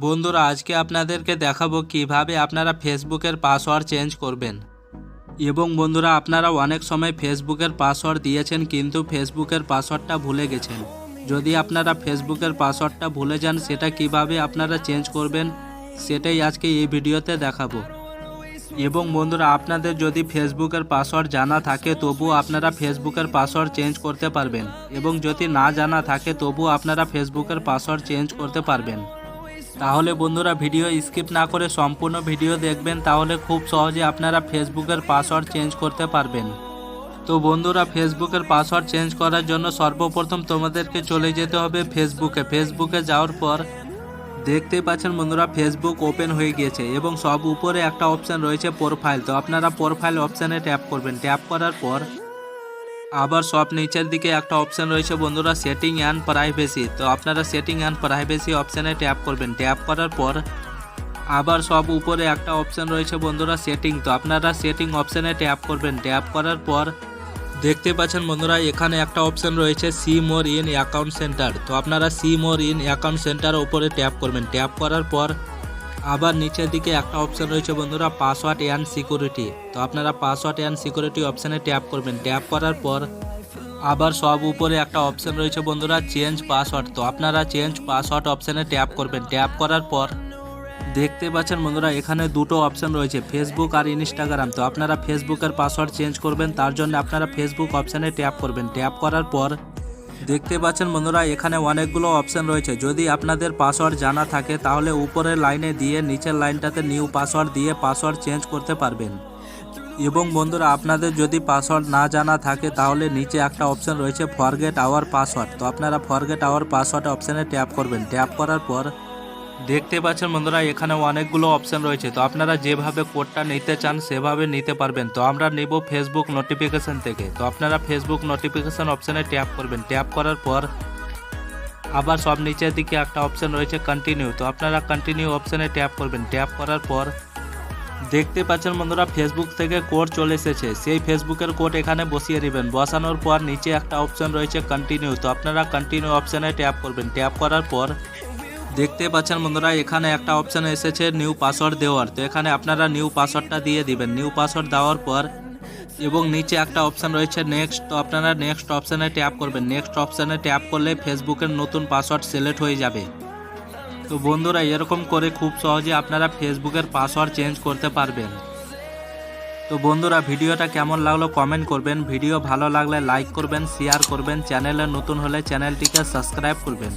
বন্ধুরা, আজকে আপনাদেরকে দেখাবো কীভাবে আপনারা ফেসবুকের পাসওয়ার্ড চেঞ্জ করবেন। এবং বন্ধুরা, আপনারা অনেক সময় ফেসবুকের পাসওয়ার্ড দিয়েছেন, কিন্তু ফেসবুকের পাসওয়ার্ডটা ভুলে গেছেন। যদি আপনারা ফেসবুকের পাসওয়ার্ডটা ভুলে যান, সেটা কীভাবে আপনারা চেঞ্জ করবেন, সেটাই আজকে এই ভিডিওতে দেখাবো। এবং বন্ধুরা, আপনাদের যদি ফেসবুকের পাসওয়ার্ড জানা থাকে, তবুও আপনারা ফেসবুকের পাসওয়ার্ড চেঞ্জ করতে পারবেন। এবং যদি না জানা থাকে, তবুও আপনারা ফেসবুকের পাসওয়ার্ড চেঞ্জ করতে পারবেন। তাহলে বন্ধুরা ভিডিও স্কিপ না করে সম্পূর্ণ ভিডিও দেখবেন, তাহলে খুব সহজে আপনারা ফেসবুকের পাসওয়ার্ড চেঞ্জ করতে পারবেন। তো বন্ধুরা, ফেসবুকের পাসওয়ার্ড চেঞ্জ করার জন্য সর্বপ্রথম তোমাদেরকে চলে যেতে হবে ফেসবুকে। ফেসবুকে যাওয়ার পর দেখতেই পাচ্ছেন বন্ধুরা, ফেসবুক ওপেন হয়ে গিয়েছে এবং সব উপরে একটা অপশান রয়েছে প্রোফাইল তো আপনারা প্রোফাইল অপশানে ট্যাপ করবেন। ট্যাপ করার পর আবার সব নিচের দিকে একটা অপশান রয়েছে বন্ধুরা সেটিং অ্যান্ড প্রাইভেসি তো আপনারা সেটিং অ্যান্ড প্রাইভেসি অপশানে ট্যাপ করবেন। ট্যাপ করার পর আবার সব উপরে একটা অপশান রয়েছে বন্ধুরা সেটিং তো আপনারা সেটিং অপশানে ট্যাপ করবেন। ট্যাপ করার পর দেখতে পাচ্ছেন বন্ধুরা, এখানে একটা অপশান রয়েছে see more in account center তো আপনারা see more in account center উপরে ট্যাপ করবেন। ট্যাপ করার পর আবার নিচের দিকে একটা অপশান রয়েছে বন্ধুরা পাসওয়ার্ড অ্যান্ড সিকিউরিটি তো আপনারা পাসওয়ার্ড অ্যান্ড সিকিউরিটি অপশানে ট্যাপ করবেন। ট্যাপ করার পর আবার সব উপরে একটা অপশান রয়েছে বন্ধুরা চেঞ্জ পাসওয়ার্ড তো আপনারা চেঞ্জ পাসওয়ার্ড অপশানে ট্যাপ করবেন। ট্যাপ করার পর দেখতে পাচ্ছেন বন্ধুরা, এখানে দুটো অপশান রয়েছে ফেসবুক আর ইনস্টাগ্রাম তো আপনারা ফেসবুকের পাসওয়ার্ড চেঞ্জ করবেন, তার জন্য আপনারা ফেসবুক অপশানে ট্যাপ করবেন। ট্যাপ করার পর দেখতে পাচ্ছেন বন্ধুরা, এখানে অনেকগুলো অপশন রয়েছে। যদি আপনাদের পাসওয়ার্ড জানা থাকে, তাহলে উপরের লাইনে দিয়ে নিচের লাইনটাতে নিউ পাসওয়ার্ড দিয়ে পাসওয়ার্ড চেঞ্জ করতে পারবেন। এবং বন্ধুরা, আপনাদের যদি পাসওয়ার্ড না জানা থাকে, তাহলে নিচে একটা অপশন রয়েছে ফরগেট আওয়ার পাসওয়ার্ড তো আপনারা ফরগেট আওয়ার পাসওয়ার্ড অপশানে ট্যাপ করবেন। ট্যাপ করার পর দেখতে পাচ্ছেন বন্ধুরা, এখানে অনেকগুলো অপশান রয়েছে। তো আপনারা যেভাবে কোডটা নিতে চান, সেভাবে নিতে পারবেন। তো আমরা নেব ফেসবুক নোটিফিকেশন থেকে। তো আপনারা ফেসবুক নোটিফিকেশান অপশানে ট্যাপ করবেন। ট্যাপ করার পর আবার সব নিচের দিকে একটা অপশান রয়েছে কন্টিনিউ তো আপনারা কন্টিনিউ অপশানে ট্যাপ করবেন। ট্যাপ করার পর দেখতে পাচ্ছেন বন্ধুরা ফেসবুক থেকে কোড চলে এসেছে। সেই ফেসবুকের কোড এখানে বসিয়ে দিবেন। বসানোর পর নিচে একটা অপশান রয়েছে কন্টিনিউ তো আপনারা কন্টিনিউ অপশানে ট্যাপ করবেন। ট্যাপ করার পর দেখতে পাচ্ছেন বন্ধুরা, এখানে একটা অপশান এসেছে নিউ পাসওয়ার্ড দেওয়ার। তো এখানে আপনারা নিউ পাসওয়ার্ডটা দিয়ে দিবেন। নিউ পাসওয়ার্ড দেওয়ার পর এবং নিচে একটা অপশান রয়েছে নেক্সট তো আপনারা নেক্সট অপশানে ট্যাপ করবেন। নেক্সট অপশানে ট্যাপ করলে ফেসবুকের নতুন পাসওয়ার্ড সিলেক্ট হয়ে যাবে। তো বন্ধুরা, এরকম করে খুব সহজে আপনারা ফেসবুকের পাসওয়ার্ড চেঞ্জ করতে পারবেন। তো বন্ধুরা, ভিডিওটা কেমন লাগল কমেন্ট করবেন। ভিডিও ভালো লাগলে লাইক করবেন শেয়ার করবেন। চ্যানেলে নতুন হলে চ্যানেলটিকে সাবস্ক্রাইব করবেন।